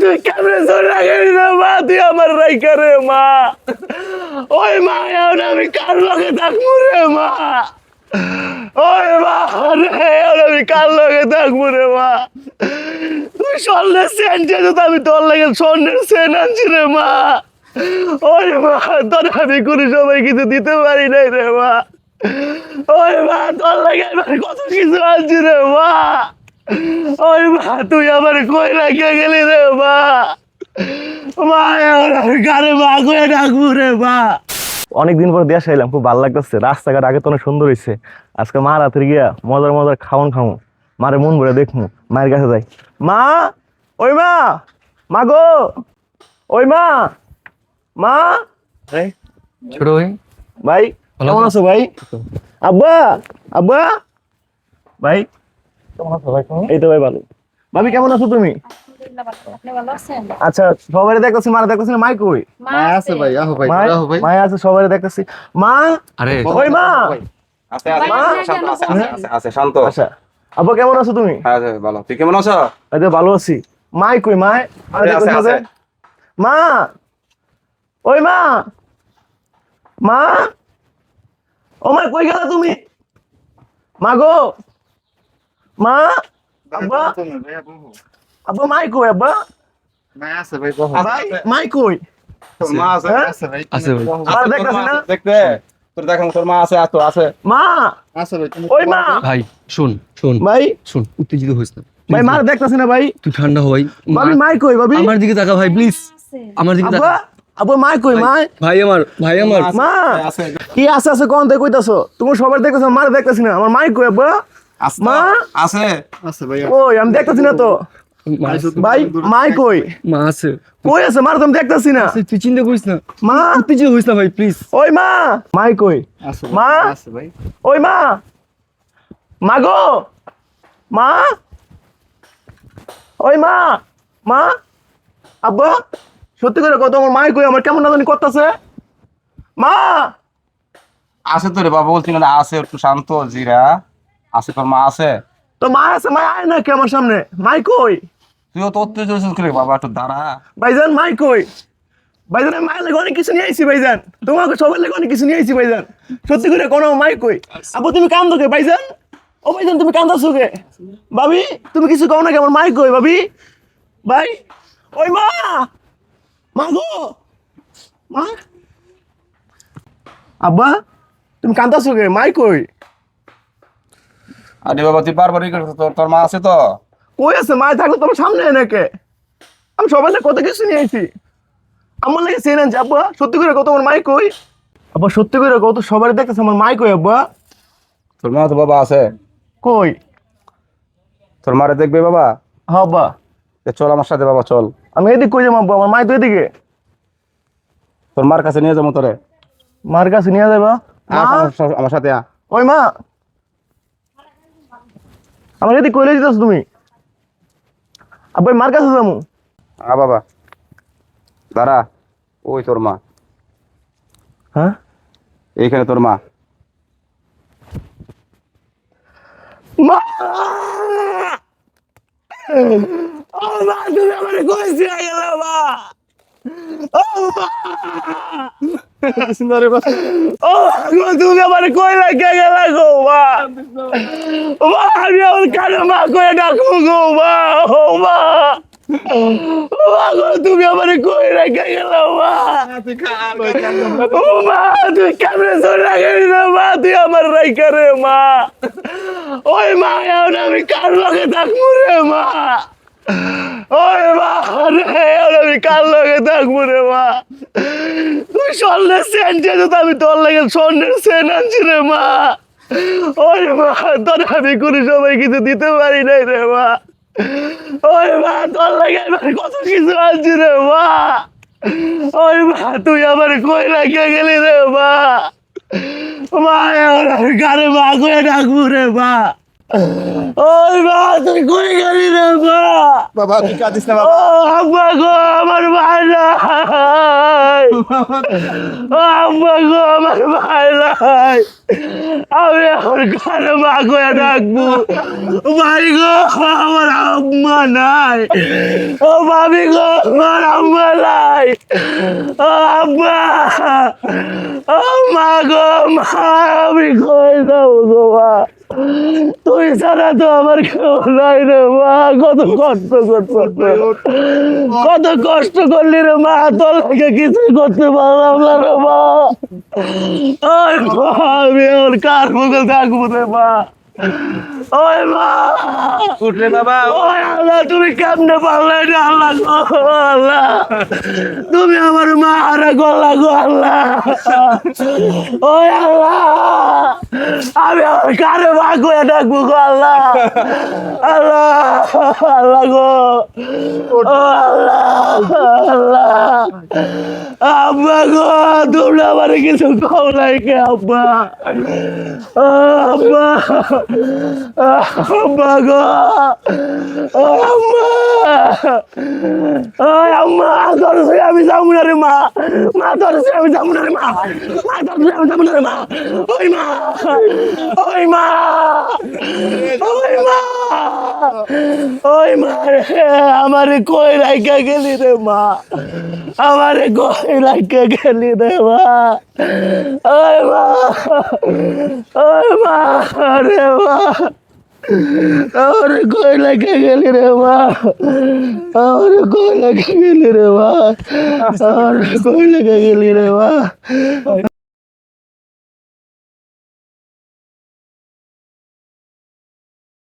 তুই কেমনে চলে গেলি রে মা, তুই আমার রাইকা রে, মা। ওই মা, এখন আমি কার লগে থাকব রে, মা? ওই মা রে আমি কার লগে থাকব রে, মা? তুই স্বর্ণের সেন তো আমি তোর লাগে স্বর্ণের সেন আনছি রে, মা। ওই মা, তোর আমি কোনো সময় কিছু দিতে পারি নাই রে, মা। ওই মা, তোর লাগে এবার কত কিছু আনছি রে, মা। ওই মা তুই আমার কই রাখিয়ে গেলি রে মা? মা গারে মা কয়ে ডাকবো রে মা? অনেকদিন পর দেশে এলাম খুব ভালো লাগতেছে। রাস্তাঘাট আগে তো অনেক সুন্দর হয়েছে আজকে মা রাতের গিয়া মজার মজার খাওয়ান খামো। মারে মন ভরে দেখমু মায়ের কাছে যাই। মা ওই মা মা গো ওই মা মা। ছোট ভাই। ভাই কেমন আছো ভাই? আব্বা আব্বা। ভাই কেমন আছো ভাই তুমি? এই তো ভাই ভালো। ভাবি কেমন আছো তুমি? ভালো। আপনি ভালো আছেন? আচ্ছা সবাই দেখতেছি মারা দেখতেছি মাই কই? মা আছে। ভাই আহো ভাই আহো ভাই। মাই আছে সবাই দেখতেছি। মা? আরে ওই মা! আছে আছে আছে, শান্ত, শান্ত। আচ্ছা আব্বা কেমন আছো তুমি? হ্যাঁ ভালো। তুই কেমন আছো? এই তো ভালো আছি। মাই কই মাই? আছে? মা! ওই মা! মা! ও মা কই গেলা তুমি? মা গো! মা আব্বা আব্বা মাই কই আব্বা? মায়া আছে ভাই বহো ভাই মাই কই? তোর মা আছে হ্যাঁ? আছে ভাই। আছে ভাই। আর দেখতেছি মা না? দেখতে। তোর দেখ তোর মা আছে আতো আছে। মা! আছে ভাই ওই মা! ভাই শোন শোন ভাই? শোন উত্তেজিত হইস না। ভাই মার দেখতেছি না ভাই। তুই ঠান্ডা হ ভাই ভাবি মাই কই ভাবি? আমার দিকে তাকা ভাই প্লিজ। আমার দিকে তাকা। আব্বা মাই কই মাই? ভাই আমার ভাই আমার। মা আছে কি আছে আছে কোন কইতাছো? তুমি সবার দেখতেছো মার দেখতেছি না। আমার মাই কই আব্বা? মা? আছে। আছে ভাই ওই আমি দেখতেছি না তো। মা ভাই মাই কই? মা আছে। কই আছে? মার তুমি দেখতেছি না। তুই- তুই চিন্তা করিস না। মা? উত্তেজিত হইস না ভাই প্লিজ ওই মা। মাই কই? আছে মা? আছে ভাই। ওই মা। মা গো। মা? ওই মা। মা? আব্বা সত্যি করে কত আমার মাই কই আমার কেমন না জানি করতেছে। মা! আছে তো রে বাবা বলছিল না আছে একটু শান্ত জিরা। আছে তোর মা আছে? তো মা আছে মা আয় না কে আমার সামনে? মাই কই? তুইও তো উত্তেজিত হয়েছিস করে বাবা একটু দাঁড়া। ভাইজান মাই কই? ভাইজান আমি মায়ের লেগে অনেক কিছু নিয়ে আইছি ভাইজান। তোমাকে সবার লেগে অনেক কিছু নিয়ে আইছি ভাইজান। সত্যি করে কোনো মাই কই? আপু তুমি কান্দো কে ভাইজান? ও ভাইজান তুমি কান্দাছো কে? ভাবি তুমি কিছু কও না কে আমার মাই কই ভাবি? ভাই ওই মা! মা গো! মা? আব্বা তুমি কান্দাছো কে? মাই কই? আরে বাবা তুই বারবার ই করছিস, তোর তোর মা আছে তো? কই আছে? মায় থাকলে তোমার সামনে এনে কে আমি সবাই লেগে কত কিছু নিয়ে আইছি আমার লাগে চেন আনছি আব্বা সত্যি করে কত আমার মাই কই? আব্বা সত্যি করে কত সবাই দেখতেছে আমার মাই কই আব্বা? তোর মা তো বাবা আছে। কই? তোর মারে দেখবে বাবা? হ্যাঁ আব্বা। এ চল আমার সাথে বাবা চল। আমি এদিক কই যাব আব্বা? আমার মাই তো এদিকে। তোর মার কাছে নিয়ে যাব তোরে। মার কাছে নিয়ে যাবা? আমার সাথে ওই মা। আমার এদিক কইলে দিতেছ তুমি। আব্বা মার কাছে যাব আ বাবা। দাঁড়া ওই তোর মা। হ্যাঁ? এইখানে তোর মা। মা! মা তুমি আমার কই ছিড়া গেল মা? ও মা ও গো তুমি আমার কই লাগে গেল গো মা আমি আমার কানে মা কই ডাকবো গো মা ও মা তুমি আমার কই লাগে গেল মা তুই কেমনে চলে গেলি রে মা তুই আমার রাইকা রে মা ওই মা আমি কার লগে থাকব রে মা ওই মা রে আমি কার লগে থাকব রে মা? তুই স্বর্ণের সেন চেয়েছো তো আমি তোর লাগে স্বর্ণের সেন আনছি রে মা। ওই মা, তোর আমি কোনো সময় কিছু দিতে পারি নাই রে মা। ওই মা, তোর লাগে কত কিছু আনছি রে মা। ওই মা, তুই আমার কই রাখিয়ে গেলি রে মা? মা কারে মা কয়ে ডাকবো রে মা? ওই মা তুই কই গেলি রে মা? বাবা তুই কাঁদিস না ও বাবা আব্বা গো আমার ভাই নাই। ও আব্বা গো আমার ভাই নাই। আমি এখন কারও মা করে ডাকবো। ভাই গো আমার আম্মা নাই। ও ভাবি গো আমার আম্মা নাই। ও আব্বা ও মা গো মা আমি কই যাব গো মা। তুই ছাড়া তো আমার কেউ নাই রে, মা। কত কষ্ট করতে কত কষ্ট করলি রে, মা। তোর লাগে কিছুই করতে পারলাম না রে, মা। আমি ওর কার মুখে থাকব রে, মা? ওই মা! উঠলে বাবা। ওই আল্লাহ তুমি কেমনে পারলে রে আল্লাহ গো আল্লাহ। তুমি আমার মা হারা গলা গো আল্লাহ। ওই আল্লাহ আমি আমার কারে মা করে ডাকবো গো আল্লাহ। আল্লাহ আল্লাহ গো। ও আল্লাহ আল্লাহ। আব্বা গো, তোমরা আমার কিছু কম কে, আব্বা? আব্বা আব্বা গো আম্মা। ও আম্মা, তোর সঙ্গে আমি যাব না রে মা। মা, তোর সঙ্গে আমি যাব না রে মা। মা, তোর সঙ্গে আমি যাব না রে মা। ওই মা ওই মা ওই মা ওই মা রে, আমারে কই রাখা গেলি রে মা? আমারে কই রাখা গেলি রে মা ওই মা ওই মা রে মা আমারে কই রাখা গেলি রে মা আমারে কই রাখা গেলি রে মা আমারে কই রাখা গেলি রে মা